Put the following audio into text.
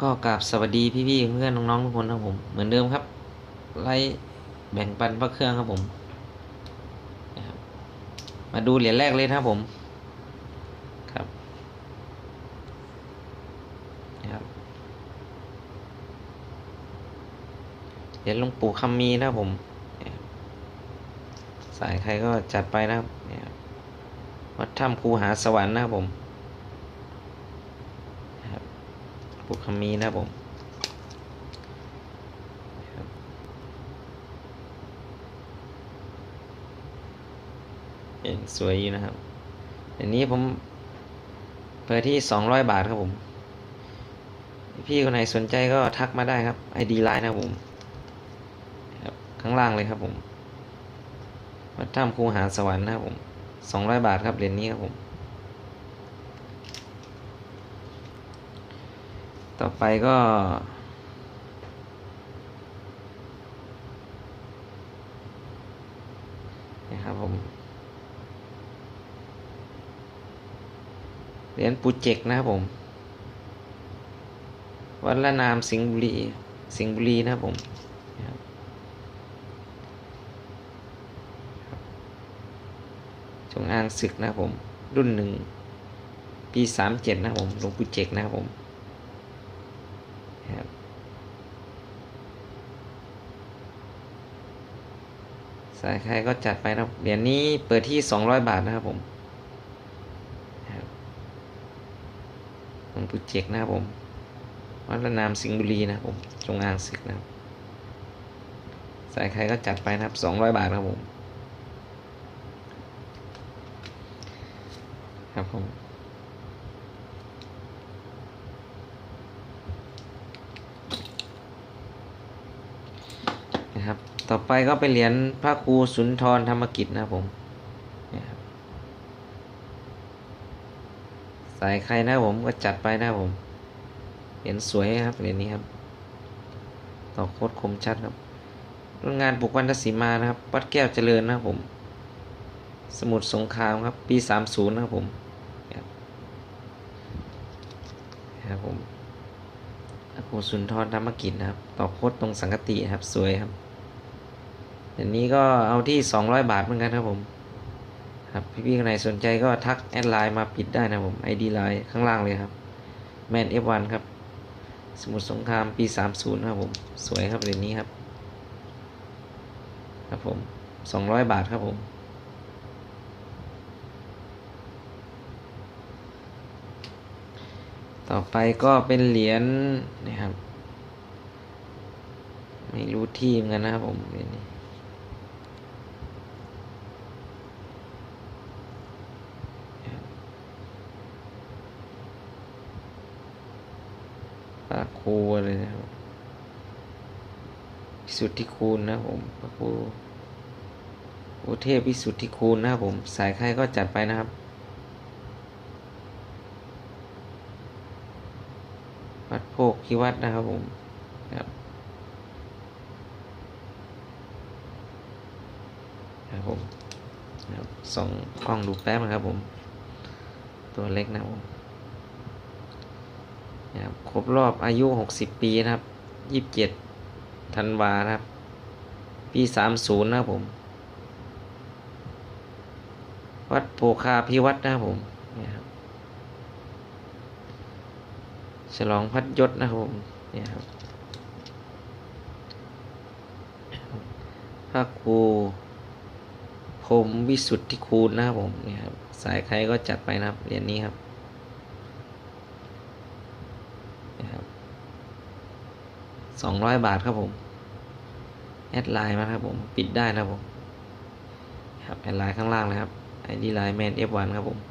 ก็กราบสวัสดีพี่ๆเพื่อนๆน้องๆทุกคนครับผม เหมือนเดิมครับ ไล่แบ่งปันพระเครื่องครับผมมาดูเหรียญแรกเลยนะครับผมครับนะครับเหรียญหลวงปู่คำมีนะครับผม สายใครก็จัดไปนะครับเนี่ยครับวัดถ้ำครูหาสวรรค์นะครับผมนะครับ ปู่คำมีนะครับผมเห็นสวยอยู่นะครับอันนี้ผมเปิดที่สองร้อยบาทครับผม พี่คนไหนสนใจก็ทักมาได้ครับ ID ไลน์นะครับผมครับข้างล่างเลยครับผมวัดถ้ำครูหาสวรรค์นะครับผมสองร้อยบาทครับเหรียญนี้ครับผม ต่อไปก็ นะครับผมเหรียญปูเจกนะครับผม วัดละนามสิงห์บุรี สิงห์บุรีนะครับผมนะครับจงอางศึกนะครับผม รุ่นหนึ่งปีสามเจ็ดนะครับผมหลวงปู่เจกนะครับผม ครับสายใครก็จัดไปนะครับเหรียญนี้เปิดที่สองร้อยบาทนะครับผมนะครับหลวงปู่เจกนะครับผมวัดละนามสิงห์บุรีนะครับผมจงอางศึกนะครับ สายใครก็จัดไปนะครับสองร้อยบาทครับผม ครับผม นะครับ ต่อไปก็เป็นเหรียญพระครูสุนทรธรรมกิจนะผมนี่ยครับสายใครนะผมก็จัดไปนะผมเหรียญสวยครับเหรียญนี้ครับ ต่อโคตรคมชัดครับโรงงานปลูกวันทศิมานะครับ วัดแก้วเจริญนะครับผม สมุทรสงครามครับ ปีสามศูนย์นะครับผมครับผมพระครูสุนทรธรรมกิจนะครับ ต่อโคตรตรงสังกตินะครับ สวยครับ อันนี้ก็เอาที่สองร้อยบาทเหมือนกันครับผมครับพี่ๆคนไหนสนใจก็ทักแอดไลน์มาปิดได้นะครับผม ID ไลน์ข้างล่างเลยครับแมน F1 ครับ สมุทรสงครามปี 30 ครับผม สวยครับเหรียญนี้ครับ ครับผม 200 บาทครับผมต่อไปก็เป็นเหรียญนะครับ ไม่รู้ทีมกันนะครับผมเหรียญนี้ พระครูเลยนะครับพิสุทธิคูณนะผมพระครูโอเทพพิสุทธิคูณนะครับผม สายใครก็จัดไปนะครับวัดโพกคิวัดนะครับผมครับครับผมครับส่องกล้องดูแป๊บนะครับผม ตัวเล็กนะครับผม นะครับครบรอบอายุ 60 ปีนะครับ 27ธันวานะครับ ปี 30 นะครับผม วัดโพคาพิวัตรนะครับผมเนี่ยครับฉลองพัดยศนะครับผมเนี่ยครับพระครูพรมวิสุทธิคูณนะครับผมเนี่ยครับสายใครก็จัดไปนะครับเรียญนี้ครับ นะครับสองร้อยบาทครับผม แอดไลน์มาครับผม ปิดได้นะครับผม ครับ แอดไลน์ข้างล่างนะครับไอดีไลน์แมนเอฟวันครับผม